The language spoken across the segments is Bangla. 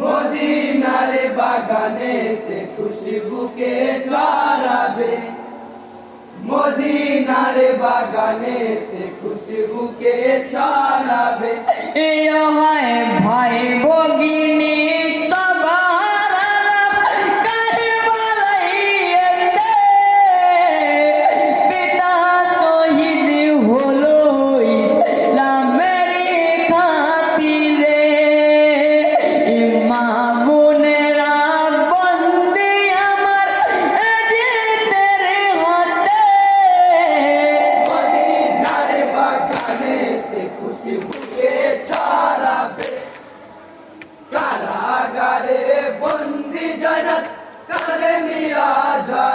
মদিনারে বাগানেতে খুশি বুকে ছড়াবে। মদিনারে বাগানেতে খুশি বুকে ছড়াবে। এও হয় ভাই ভগিনী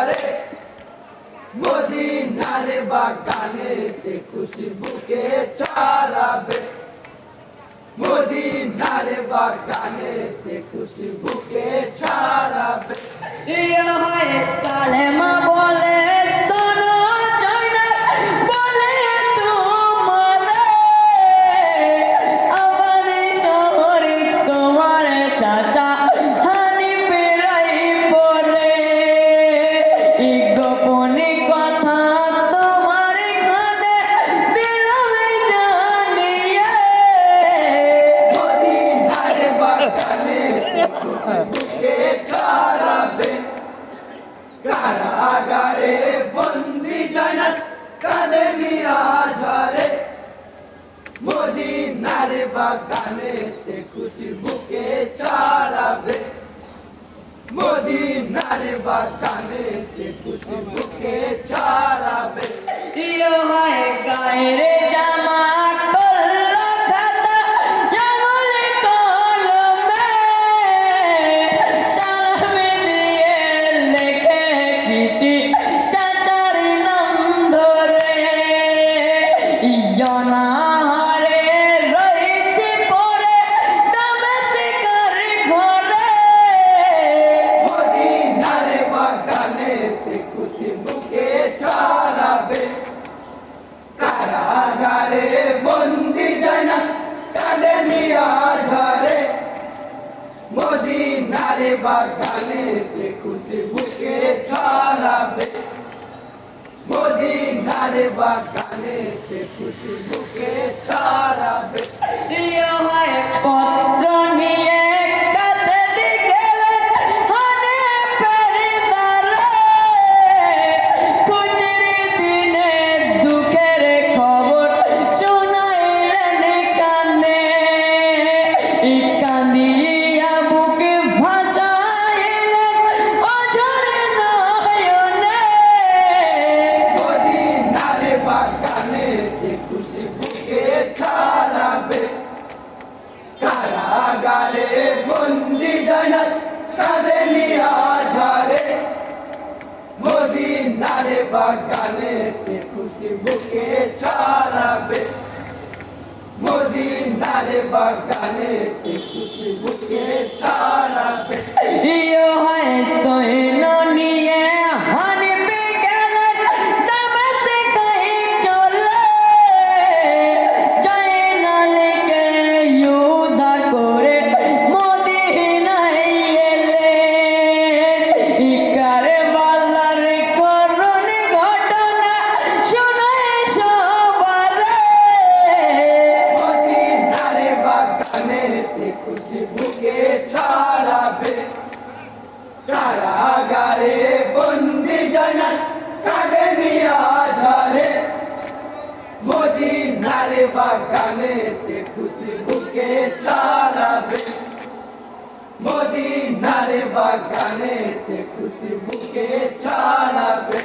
ঝরে মদিনারে বাগানেতে খুশি বুকে চারাবে মদিনারে বাগানেতে খুশি বুকে চারাবে ইয়া হয় কালেমা বাগানেতে খুশি বুকে ছড়াবে মদিনারে বাগানেতে খুশি বুকে ছড়াবে ইয়ো হয় গায়ের বাগানেতে খুশি বুকে ছড়াবে। মদিনারে বাগানে খুশি বুকে ছড়াবে। প্রিয় হয় পত্র নিয়ে মদিনারে বাগানেতে খুশি বুকে ছড়াবে। বাগানেতে খুশি বুকে ছড়াবে। নিয়ে যাবে? কারাগারে বন্দি জনাত কালে নিয়া ঝরে মদিনার বাগানেতে খুশি বুকে চালাবে মদিনার বাগানেতে খুশি বুকে চালাবে